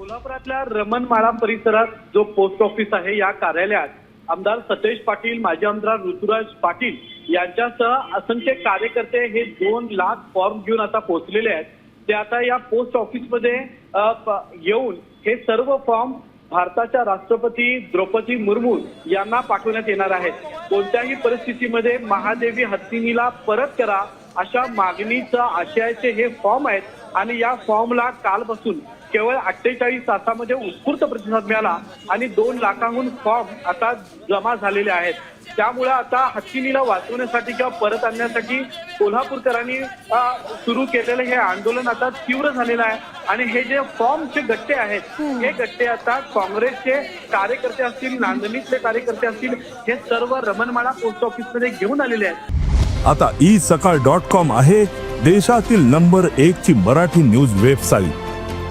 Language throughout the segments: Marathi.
कोल्हापुरातल्या रमणमाळा परिसरात जो पोस्ट ऑफिस आहे या कार्यालयात आमदार सतेज पाटील माजी आमदार ऋतुराज पाटील यांच्यासह असंख्य कार्यकर्ते हे दोन लाख फॉर्म घेऊन आता पोहोचलेले आहेत. ते आता या पोस्ट ऑफिसमध्ये येऊन हे सर्व फॉर्म भारताच्या राष्ट्रपती द्रौपदी मुर्मू यांना पाठवण्यात येणार आहेत. कोणत्याही परिस्थितीमध्ये महादेवी हत्तीनीला परत करा अशा मागणीचं आशयाचे हे फॉर्म आहेत आणि या फॉर्मला कालपासून केवळ अठ्ठेचाळीस तासामध्ये उत्स्फूर्त प्रतिसाद मिळाला आणि दोन लाखांहून फॉर्म आता जमा झालेले आहेत. त्यामुळे आता हत्तीनीला वाचवण्यासाठी किंवा परत आणण्यासाठी कोल्हापूरकरांनी सुरू केलेलं हे आंदोलन आता तीव्र झालेलं आहे. आणि हे जे फॉर्मचे गट्टे आहेत हे गट्टे आता काँग्रेसचे कार्यकर्ते असतील नांदणीतले कार्यकर्ते असतील हे सर्व रमणमाळा पोस्ट ऑफिसमध्ये घेऊन आलेले आहेत. आता ई सकाळ डॉट कॉम आहे देशातील नंबर एक ची मराठी न्यूज वेबसाईट.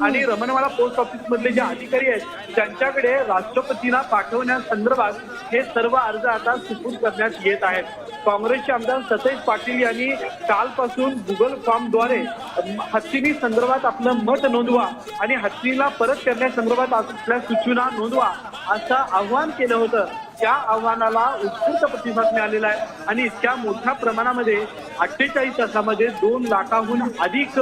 आणि रमणवाडा पोस्ट ऑफिस मधले जे अधिकारी आहेत त्यांच्याकडे राष्ट्रपतींना पाठवण्यासंदर्भात हे सर्व अर्ज आता सुपूर्द करण्यात येत आहेत. काँग्रेसचे आमदार सतेज पाटील यांनी कालपासून गुगल फॉर्मद्वारे हत्तीनी संदर्भात आपलं मत नोंदवा आणि हत्तीला परत करण्यासंदर्भात आपल्या सूचना नोंदवा असं आव्हान केलं होतं. त्या आव्हानाला उत्स्फूर्त प्रतिसाद मिळालेला आहे आणि इतक्या मोठ्या प्रमाणामध्ये अठ्ठेचाळीस तासामध्ये दोन लाखाहून अधिक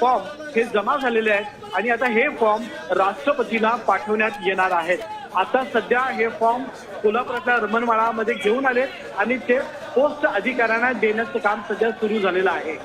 फॉर्म हे जमा झालेले आहेत. आणि आता हे फॉर्म राष्ट्रपतीला पाठवण्यात येणार आहेत. आता सध्या हे फॉर्म कोल्हापुरातल्या रमणवाडामध्ये घेऊन आले आणि ते पोस्ट अधिकाऱ्यांना देण्याचं काम सध्या सुरू झालेलं आहे.